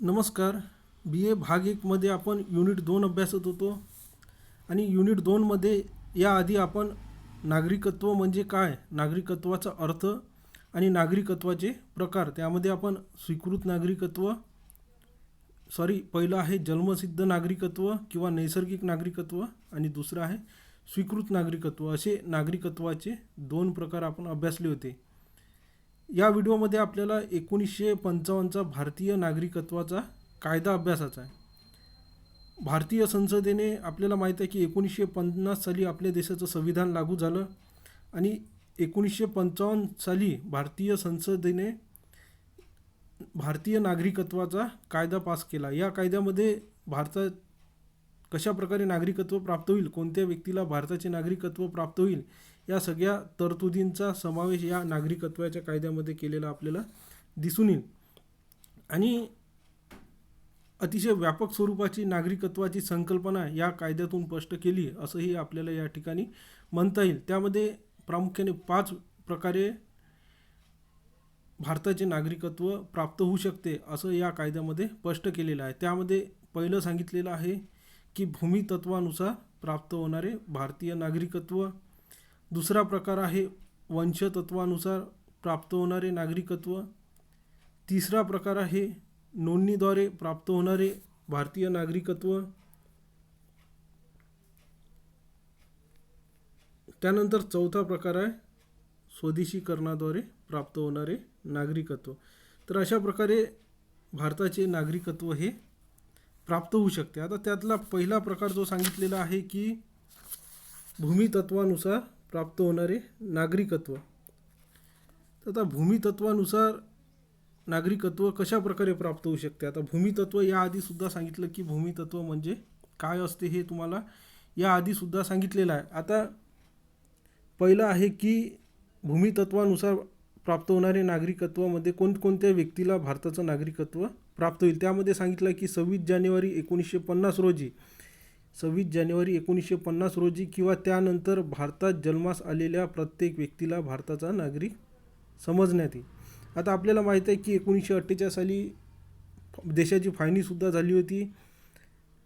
नमस्कार. बी ए भाग एकमध्ये आपण युनिट दोन अभ्यासत होतो आणि युनिट दोनमध्ये याआधी आपण नागरिकत्व म्हणजे काय नागरिकत्वाचा अर्थ आणि नागरिकत्वाचे प्रकार. त्यामध्ये आपण स्वीकृत नागरिकत्व सॉरी पहिलं आहे जन्मसिद्ध नागरिकत्व किंवा नैसर्गिक नागरिकत्व आणि दुसरं आहे स्वीकृत नागरिकत्व. असे नागरिकत्वाचे दोन प्रकार आपण अभ्यासले होते. या व्हिडिओमध्ये आपल्याला एकोणीसशे पंचावन्नचा भारतीय नागरिकत्वाचा कायदा अभ्यासाचा आहे. भारतीय संसदेने आपल्याला माहीत आहे की एकोणीसशे पन्नास साली आपल्या देशाचं संविधान लागू झालं आणि एकोणीसशे पंचावन्न साली भारतीय संसदेने भारतीय नागरिकत्वाचा कायदा पास केला. या कायद्यामध्ये भारतात कशा प्रकारे नागरिकत्व प्राप्त होईल कोणत्या व्यक्तीला भारताचे नागरिकत्व प्राप्त होईल या सगळ्या तरतुदींचा समावेश या नागरिकत्वाच्या कायद्यामध्ये केलेला आपल्याला दिसून येईल. आणि अतिशय व्यापक स्वरूपाची नागरिकत्वाची संकल्पना या कायद्यातून स्पष्ट केली असंही आपल्याला या ठिकाणी म्हणता येईल. त्यामध्ये प्रामुख्याने पाच प्रकारे भारताचे नागरिकत्व प्राप्त होऊ शकते असं या कायद्यामध्ये स्पष्ट केलेलं आहे. त्यामध्ये पहिलं सांगितलेलं आहे की भूमितत्वानुसार प्राप्त होणारे भारतीय नागरिकत्व. दुसरा प्रकार आहे वंशतत्वानुसार प्राप्त होणारे नागरिकत्व. तिसरा प्रकार आहे नोंदणीद्वारे प्राप्त होणारे भारतीय नागरिकत्व. त्यानंतर चौथा प्रकार आहे स्वदेशीकरणाद्वारे प्राप्त होणारे नागरिकत्व. तर अशा प्रकारे भारताचे नागरिकत्व हे प्राप्त होऊ शकते. आता त्यातला पहिला प्रकार जो सांगितलेला आहे की भूमितत्वानुसार प्राप्त होणारे नागरिकत्व. तर आता भूमितत्वानुसार नागरिकत्व कशा प्रकारे प्राप्त होऊ शकते? आता भूमितत्व याआधीसुद्धा सांगितलं की भूमितत्व म्हणजे काय असते हे तुम्हाला याआधीसुद्धा सांगितलेलं आहे. आता पहिलं आहे की भूमितत्वानुसार प्राप्त होणारे नागरिकत्वामध्ये कोणकोणत्या व्यक्तीला भारताचं नागरिकत्व प्राप्त होईल? त्यामध्ये सांगितलं की सव्वीस जानेवारी एकोणीसशे पन्नास रोजी सव्वीस जानेवारी एकोणीसशे पन्नास रोजी किंवा त्यानंतर भारतात जन्मास आलेल्या प्रत्येक व्यक्तीला भारताचा नागरिक समजण्यात येईल. आता आपल्याला माहीत आहे की एकोणीसशे अठ्ठेचाळीस साली देशाची फायनीसुद्धा झाली होती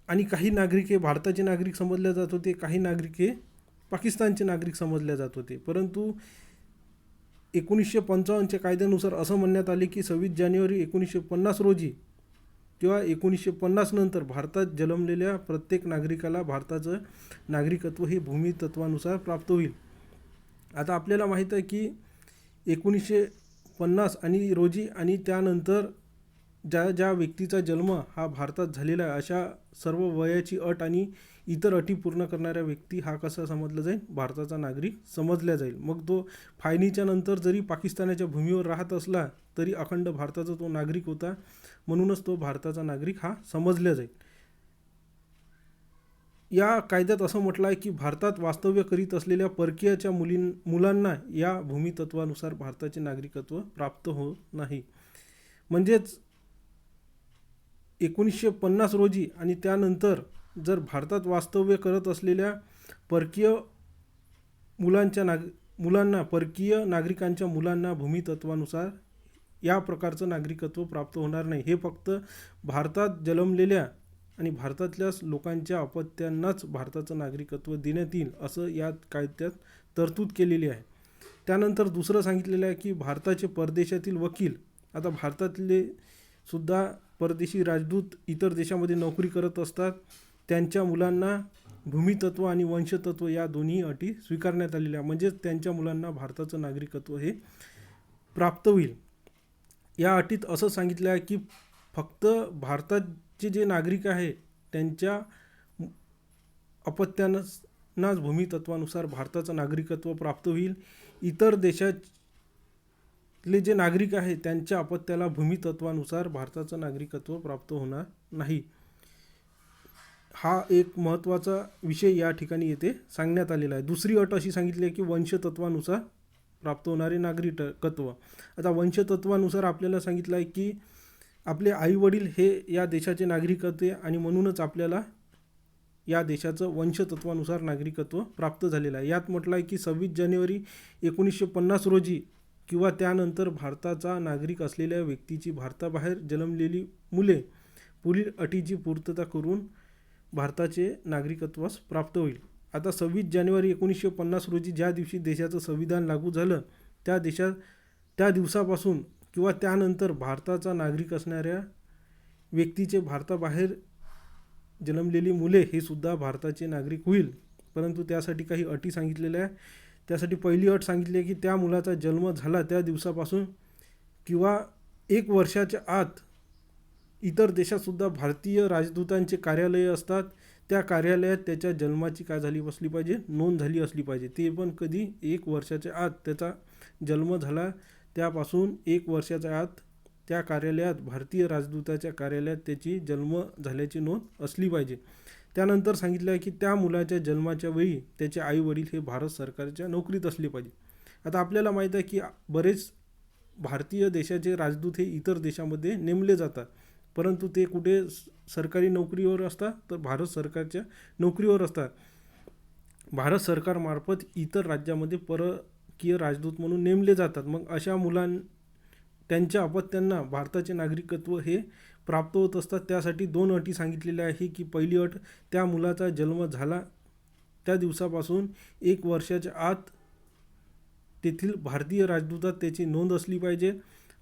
आणि काही नागरिक हे भारताचे नागरिक समजले जात होते काही नागरिक हे पाकिस्तानचे नागरिक समजले जात होते. परंतु एकोणीसशे पंचावन्नच्या कायद्यानुसार असं म्हणण्यात आले की सव्वीस जानेवारी एकोणीसशे पन्नास रोजी किंवा एकोणीसशे पन्नास नंतर भारतात जन्मलेल्या प्रत्येक नागरिकाला भारताचं नागरिकत्व हे भूमितत्वानुसार प्राप्त होईल. आता आपल्याला माहीत आहे की एकोणीसशे पन्नास आणि रोजी आणि त्यानंतर ज्या ज्या व्यक्तीचा जन्म हा भारतात झालेला आहे अशा सर्व वयाची अट आणि इतर अटी पूर्ण करणाऱ्या व्यक्ती हा कसा समजला जाईल? भारताचा नागरिक समजला जाईल. मग तो फायनीच्या नंतर जरी पाकिस्तानाच्या भूमीवर राहत असला तरी अखंड भारताचा तो नागरिक होता. म्हणूनच तो भारताचा नागरिक हा समजला जाईल. या कायद्यात असं म्हटलं आहे की भारतात वास्तव्य करीत असलेल्या परकीयाच्या मुलीं मुलांना या भूमितत्वानुसार भारताचे नागरिकत्व प्राप्त होत नाही. म्हणजेच एकोणीसशे पन्नास रोजी आणि त्यानंतर जर भारतात वास्तव्य करत असलेल्या परकीय मुलांच्या नाग मुलांना परकीय नागरिकांच्या मुलांना भूमितत्वानुसार या प्रकारचं नागरिकत्व प्राप्त होणार नाही. हे फक्त भारतात जन्मलेल्या आणि भारतातल्या लोकांच्या अपत्यांनाच भारताचं नागरिकत्व देण्यात येईल असं या कायद्यात तरतूद केलेली आहे. त्यानंतर दुसरं सांगितलेलं आहे की भारताचे परदेशातील वकील आता भारतातले सुद्धा परदेशी राजदूत इतर देशामध्ये नोकरी करत असतात. त्यांच्या मुलांना भूमितत्व आणि वंशतत्व या दोन्ही अटी स्वीकारण्यात आलेल्या म्हणजेच त्यांच्या मुलांना भारताचं नागरिकत्व हे प्राप्त होईल. या अटीत असं सांगितलं आहे की फक्त भारताचे जे नागरिक आहे त्यांच्या अपत्यांनाच भूमितत्वानुसार भारताचं नागरिकत्व प्राप्त होईल. इतर देशातले जे नागरिक आहे त्यांच्या अपत्याला भूमितत्वानुसार भारताचं नागरिकत्व प्राप्त होणार नाही. हा एक महत्त्वाचा विषय या ठिकाणी येथे सांगण्यात आलेला आहे. दुसरी अट अशी सांगितली आहे की वंशतत्वानुसार प्राप्त होणारे नागरिकत्व आता वंशतत्वानुसार आपल्याला सांगितलं आहे की आपले आईवडील हे या देशाचे नागरिक होते आणि म्हणूनच आपल्याला या देशाचं वंशतत्वानुसार नागरिकत्व प्राप्त झालेलं आहे. यात म्हटलं आहे की सव्वीस जानेवारी एकोणीसशे पन्नास रोजी किंवा त्यानंतर भारताचा नागरिक असलेल्या व्यक्तीची भारताबाहेर जन्मलेली मुले पुढील अटीची पूर्तता करून भारताचे नागरिकत्वास प्राप्त होईल. आता सव्वीस जानेवारी एकोणीसशे पन्नास रोजी ज्या दिवशी देशाचं संविधान लागू झालं त्या देशात त्या दिवसापासून किंवा त्यानंतर भारताचा नागरिक असणाऱ्या व्यक्तीचे भारताबाहेर जन्मलेली मुले हे सुद्धा भारताचे नागरिक होईल. परंतु त्यासाठी काही अटी सांगितलेल्या आहे त्यासाठी पहिली अट सांगितली आहे की त्या मुलाचा जन्म झाला त्या दिवसापासून किंवा एक वर्षाच्या आत इतर देशातसुद्धा भारतीय राजदूतांचे कार्यालये असतात. त्या कार्यालयात त्याच्या जन्माची काय झाली असली पाहिजे नोंद झाली असली पाहिजे. ते पण कधी एक वर्षाच्या आत त्याचा जन्म झाला. त्यापासून एक वर्षाच्या आत त्या कार्यालयात भारतीय राजदूताच्या कार्यालयात त्याची जन्म झाल्याची नोंद असली पाहिजे. त्यानंतर सांगितलं आहे की त्या मुलाच्या जन्माच्या वेळी त्याचे आई वडील हे भारत सरकारच्या नोकरीत असले पाहिजे. आता आपल्याला माहीत आहे की बरेच भारतीय देशाचे राजदूत हे इतर देशामध्ये नेमले जातात. परंतु ते कुठे सरकारी नोकरीवर असतात तर भारत सरकारच्या नोकरीवर असतात. भारत सरकारमार्फत इतर राज्यामध्ये परकीय राजदूत म्हणून नेमले जातात. मग अशा मुलां त्यांच्या अपत्यांना भारताचे नागरिकत्व हे प्राप्त होत असतात. त्यासाठी दोन अटी सांगितलेल्या आहे की पहिली अट त्या मुलाचा जन्म झाला त्या दिवसापासून एक वर्षाच्या आत तेथील भारतीय राजदूतात त्याची नोंद असली पाहिजे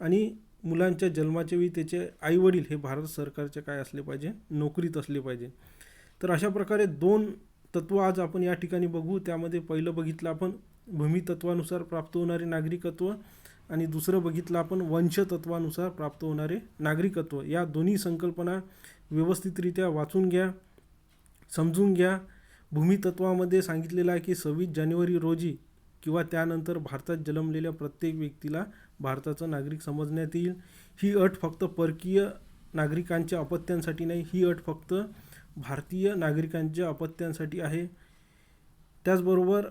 आणि मुलांच्या जन्माच्या वेळी त्याचे आईवडील हे भारत सरकारचे काय असले पाहिजे? नोकरीत असले पाहिजे. तर अशा प्रकारे दोन तत्व आज आपण या ठिकाणी बघू. त्यामध्ये पहिलं बघितलं आपण भूमितत्वानुसार प्राप्त होणारे नागरिकत्व आणि दुसरं बघितलं आपण वंशतत्वानुसार प्राप्त होणारे नागरिकत्व. या दोन्ही संकल्पना व्यवस्थितरित्या वाचून घ्या समजून घ्या. भूमितत्वामध्ये सांगितलेलं आहे की सव्वीस जानेवारी रोजी किंवा त्यानंतर भारतात जन्मलेल्या प्रत्येक व्यक्तीला भारताचा नागरिक समजण्यात येईल. ही अट फक्त परकीय नागरिकांच्या अपत्यांसाठी नाही ही अट फक्त भारतीय नागरिकांच्या अपत्यांसाठी आहे. त्याचबरोबर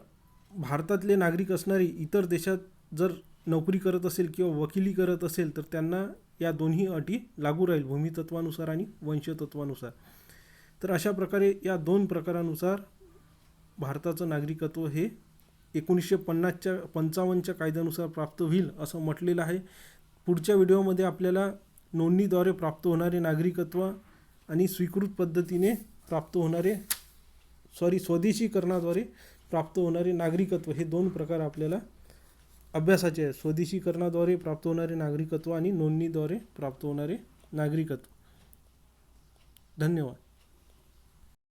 भारतातले नागरिक असणारी इतर देशात जर नोकरी करत असेल किंवा वकिली करत असेल तर त्यांना या दोन्ही अटी लागू राहील भूमितत्वानुसार आणि वंशतत्वानुसार. तर अशा प्रकारे या दोन प्रकारानुसार भारताचं नागरिकत्व हे एकोणीसशे पन्नासच्या पंचावन्नच्या कायद्यानुसार प्राप्त होईल असं म्हटलेलं आहे. पुढच्या व्हिडिओमध्ये आपल्याला नोंदणीद्वारे प्राप्त होणारे नागरिकत्व आणि स्वीकृत पद्धतीने प्राप्त होणारे सॉरी स्वदेशीकरणाद्वारे प्राप्त होणारे नागरिकत्व हे दोन प्रकार आपल्याला अभ्यासाचे आहे स्वदेशीकरणाद्वारे प्राप्त होणारे नागरिकत्व आणि नोंदणीद्वारे प्राप्त होणारे नागरिकत्व. धन्यवाद.